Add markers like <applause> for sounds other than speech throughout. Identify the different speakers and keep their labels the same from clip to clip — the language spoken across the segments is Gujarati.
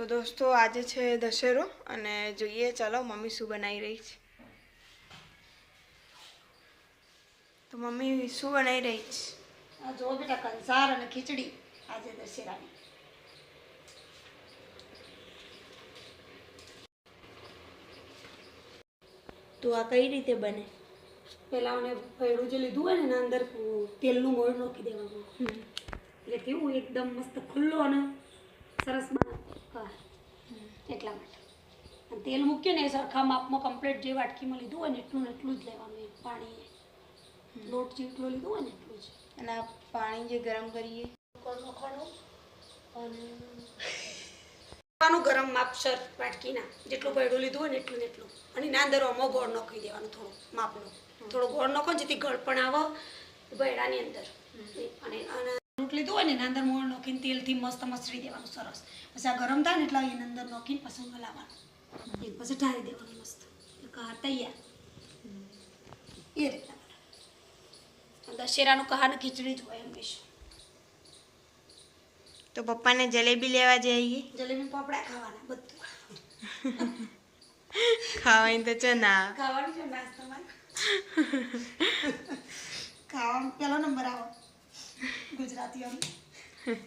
Speaker 1: તો દોસ્તો આજે છે દશેરો અને જોઈએ ચાલો મમ્મી શું બનાવી રહી છે. તો મમ્મી શું બનાવી રહી છે?
Speaker 2: આ જો બેટા કંસાર અને ખીચડી. આજે દશેરાની.
Speaker 1: તો આ કઈ રીતે બને?
Speaker 2: પહેલાં મને ભેળું જે લીધું હોય ને એના અંદર તેલનું મોડ નાખી દેવાનું. એટલે કેવું એકદમ મસ્ત ખુલ્લો અને સરસ હા એટલા માટે. અને તેલ મૂકીએ ને એ સરખા માપમાં કમ્પ્લીટ જે વાટકીમાં લીધું હોય ને એટલું ને એટલું જ લેવાનું. એ પાણી લોટ જેટલો લીધું હોય ને એટલું જ.
Speaker 1: અને આ પાણી જે ગરમ કરીએ?
Speaker 2: નાખવાનું અને ગરમ માપસર વાટકીના. જેટલું પડ્યું લીધું હોય ને એટલું ને એટલું. અને એના અંદર અમો ગોળ નાખી દેવાનું થોડું માપનું. થોડો ગોળ નાખો જેથી ગળ પણ આવે ભેડાની અંદર. અને અને લોટ લીધું હોય ને એના અંદર મોણ નાખીને તેલથી મસ્ત મસળી દેવાનું સરસ. પછી આ ગરમ થાય ને એટલે એના અંદર નાખીને પછી હલાવવાનું. એ પછી ઢાળી દેવાનું મસ્ત. કહા તૈયાર. એ રીતના દશેરાનું કહાને ખીચડી જ હોય હંમેશા.
Speaker 1: તો પપ્પાને જલેબી લેવા જઈએ?
Speaker 2: જલેબી પાપડા ખાવાના બધું. <laughs>
Speaker 1: ખાવાની તો છે ના
Speaker 2: ખાવાનું છે નાસ્તામાં. atıyorum. <laughs>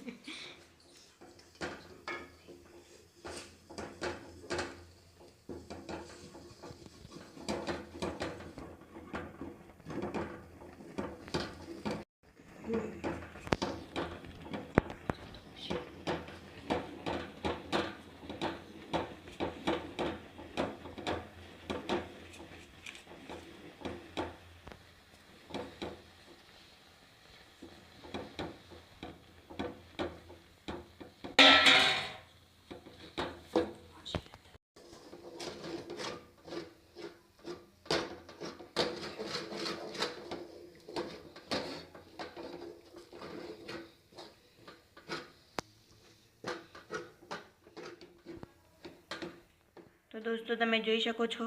Speaker 1: તો દોસ્તો તમે જોઈ શકો છો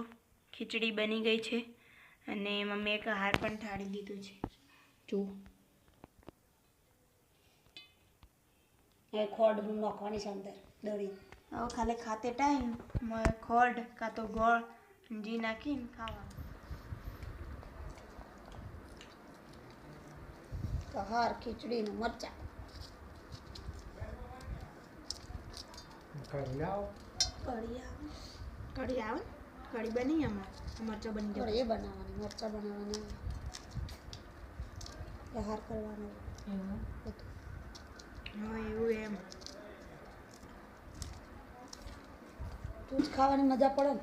Speaker 1: ખીચડી બની ગઈ છે અને મમ્મીએ એક હાર પણ ઠાળી દીધો છે. જુઓ
Speaker 2: ખોડ નાખવાની છે અંદર દળી.
Speaker 1: હવે ખાલી ખાતે ટાઈમ ખોડ કાં તો ગોળ જી નાખીને ખાવાનું.
Speaker 2: હાર ખીચડી ને મરચા. કઢી
Speaker 1: કઢી આવે કઢી બની અમારે મરચાં બની જાય
Speaker 2: એ બનાવવાની મરચા બનાવવાના. કહાર કરવાનો. બધું.
Speaker 1: હા એવું એમ.
Speaker 2: તું જ ખાવાની મજા પડે ને.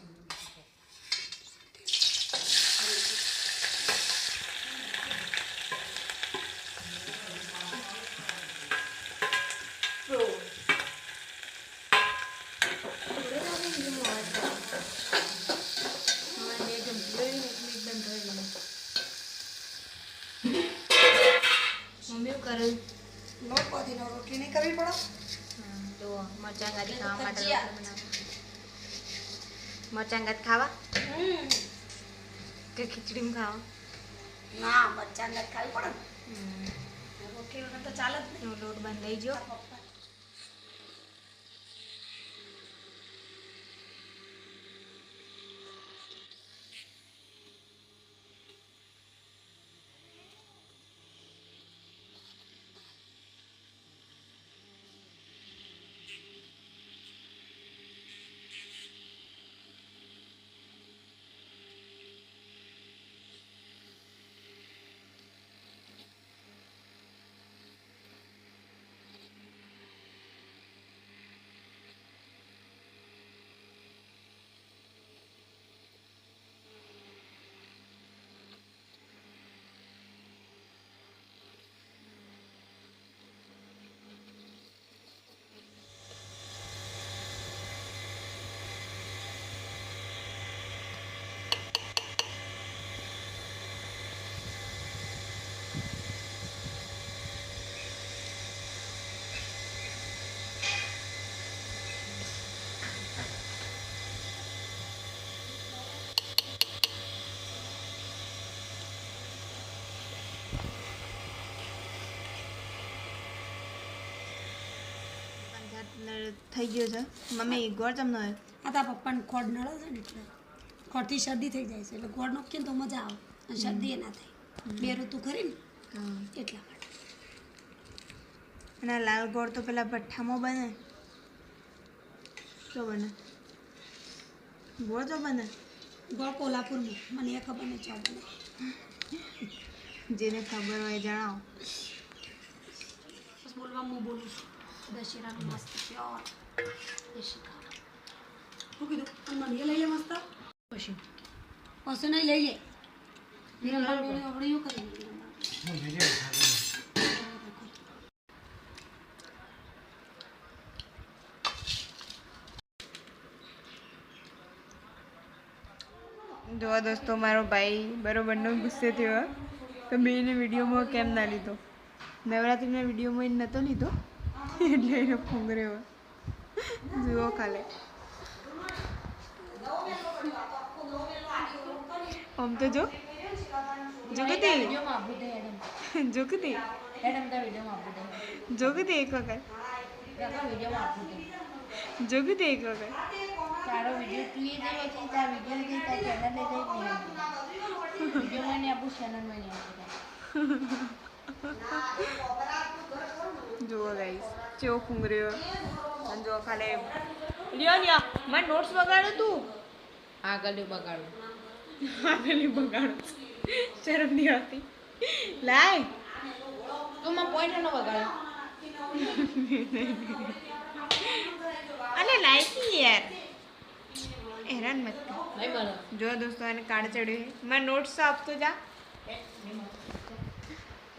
Speaker 1: મમ્મી કરે
Speaker 2: લોટ બધીનો રોટલી નહીં કરવી પડે?
Speaker 1: તો મરચાં ગાડી ખાવા માટે મરચાં ગાત ખાવા? કે ખીચડીમાં ખાવા?
Speaker 2: ના મરચાં ગાત ખાવી પડે રોટી રોટલી વગર તો ચાલે જ નહીં.
Speaker 1: લોટ બંધાઈ ગયો. થઈ ગયો છે. મમ્મી ગોળ ચમનો નો
Speaker 2: આ તારા પપ્પાને ખોડ નળે છે ને એટલે ખોડથી શરદી થઈ જાય છે. એટલે ગોળ નાખીએ તો મજા આવે. અને શરદી એ ના થાય. બે ઋતુ ખરી ને? એટલા માટે.
Speaker 1: અને આ લાલ ગોળ તો પેલા ભઠ્ઠામાં બને. શું બને? ગોળ તો બને?
Speaker 2: ગોળ કોલ્હાપુરમાં મને એ ખબર નહીં ચા બને.
Speaker 1: જેને ખબર હોય જણાવો.
Speaker 2: બોલવા હું બોલું છું. દશેરાનું મસ્ત પ્યોર દેશી ખાવાનું શું કીધું અને મને એ લઈ લે મસ્ત પછી પછી નહીં લઈ લે ડોળી અવળીઓ કરી.
Speaker 1: જોવા દોસ્તો મારો ભાઈ બરોબરનો ગુસ્સે થયો તો મેં એને વિડીયોમાં કેમ ના લીધો? નવરાત્રિના વિડીયોમાં એ નહોતો લીધો? એટલે એને ફૂંગર્યો જુઓ કાલે આમ તો જો. જોગતી? જોગતી? જોગતી એક વખત. જોગતી એક વખત.
Speaker 3: તારો વીડિયો તું એ જેવો છે
Speaker 1: જુઓ ગાઈસ ચેવો કુંગર્યો અને જો ખાલે લ્યો લ્યો મારે નોટ્સ બગાડ્યું તું.
Speaker 3: આગળ બગાડું.
Speaker 1: આગળની બગાડો. શરમ નહીં આવતી. લાય.
Speaker 3: તું માં પોઈન્ટ નો બગાડ્યો
Speaker 1: અલે લાયકી યાર. હેરાન મત કર. જો દોસ્તો એને કાર્ડ ચડ્યું છે. મારે નોટ્સ આપતો જા.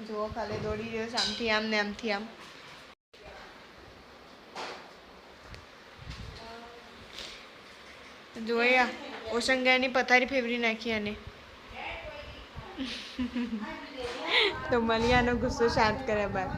Speaker 1: જુઓ ખાલે દોડી રહ્યો છે આમથી આમ ને આમથી આમ. જોયા ઓશંગાની પથારી ફેરવી નાખી અને <laughs> તો મલિયાનો ગુસ્સો શાંત કર્યા બાદ.